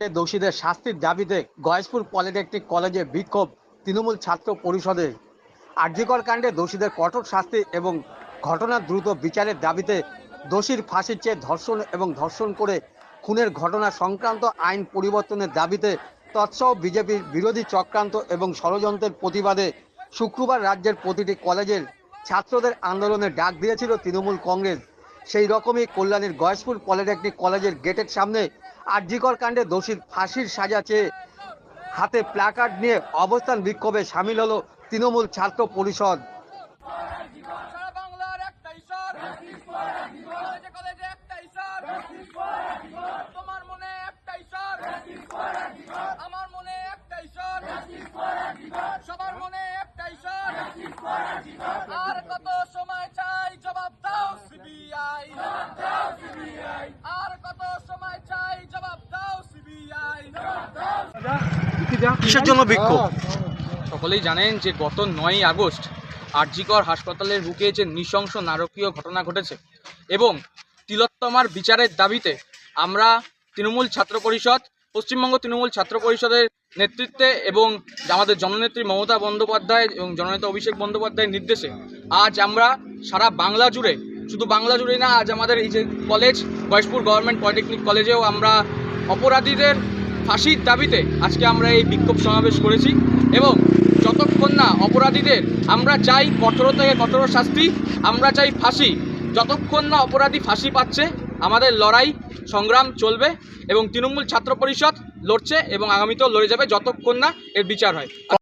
দোষীদের শাস্তির দাবিতে গয়েশপুর পলিটেকনিক কলেজে বিক্ষোভ তৃণমূল ছাত্র পরিষদের আর্যিকর কাণ্ডে দোষীদের কঠোর শাস্তি এবং ঘটনার দ্রুত বিচারের দাবিতে দোষীর ফাঁসির চেয়ে ধর্ষণ এবং ধর্ষণ করে খুনের ঘটনা সংক্রান্ত আইন পরিবর্তনের দাবিতে তৎসহ বিজেপির বিরোধী চক্রান্ত এবং ষড়যন্ত্রের প্রতিবাদে শুক্রবার রাজ্যের প্রতিটি কলেজের ছাত্রদের আন্দোলনের ডাক দিয়েছিল তৃণমূল কংগ্রেস। সেই রকমই কল্যাণীর গয়েশপুর পলিটেকনিক কলেজের গেটের সামনে আরজিকর কাণ্ডে দোষীর ফাঁসির সাজা চেয়ে হাতে প্ল্যাকার্ড নিয়ে অবস্থান বিক্ষোভে সামিল হলো তৃণমূল ছাত্র পরিষদ। আমার মনে একটাই স্বর সবার মনে একটাই স্বর আর কত সময় চাই জবাব দাও সিবিআই আর কত সময় চাই জবাব দাও সিবিআই কিসের জন্য বিক্ষোভ সকলেই জানেন যে গত নয়ই আগস্ট আরজিকর হাসপাতালের বুকে যে নৃশংস নারকীয় ঘটনা ঘটেছে এবং তিলোত্তমার বিচারের দাবিতে আমরা তৃণমূল ছাত্র পরিষদ, পশ্চিমবঙ্গ তৃণমূল ছাত্র পরিষদের নেতৃত্বে এবং আমাদের জননেত্রী মমতা বন্দ্যোপাধ্যায় এবং জননেতা অভিষেক বন্দ্যোপাধ্যায়ের নির্দেশে আজ আমরা সারা বাংলা জুড়ে, শুধু বাংলা জুড়েই না, আজ আমাদের এই যে কলেজ গয়েশপুর গভর্নমেন্ট পলিটেকনিক কলেজেও আমরা অপরাধীদের ফাঁসির দাবিতে আজকে আমরা এই বিক্ষোভ সমাবেশ করেছি এবং যতক্ষণ না অপরাধীদের, আমরা চাই কঠোর থেকে কঠোর শাস্তি, আমরা চাই ফাঁসি। যতক্ষণ না অপরাধী ফাঁসি পাচ্ছে, আমাদের লড়াই, সংগ্রাম চলবে এবং তৃণমূল ছাত্র পরিষদ লড়ছে এবং আগামীতেও লড়ে যাবে যতক্ষণ না এর বিচার হয়।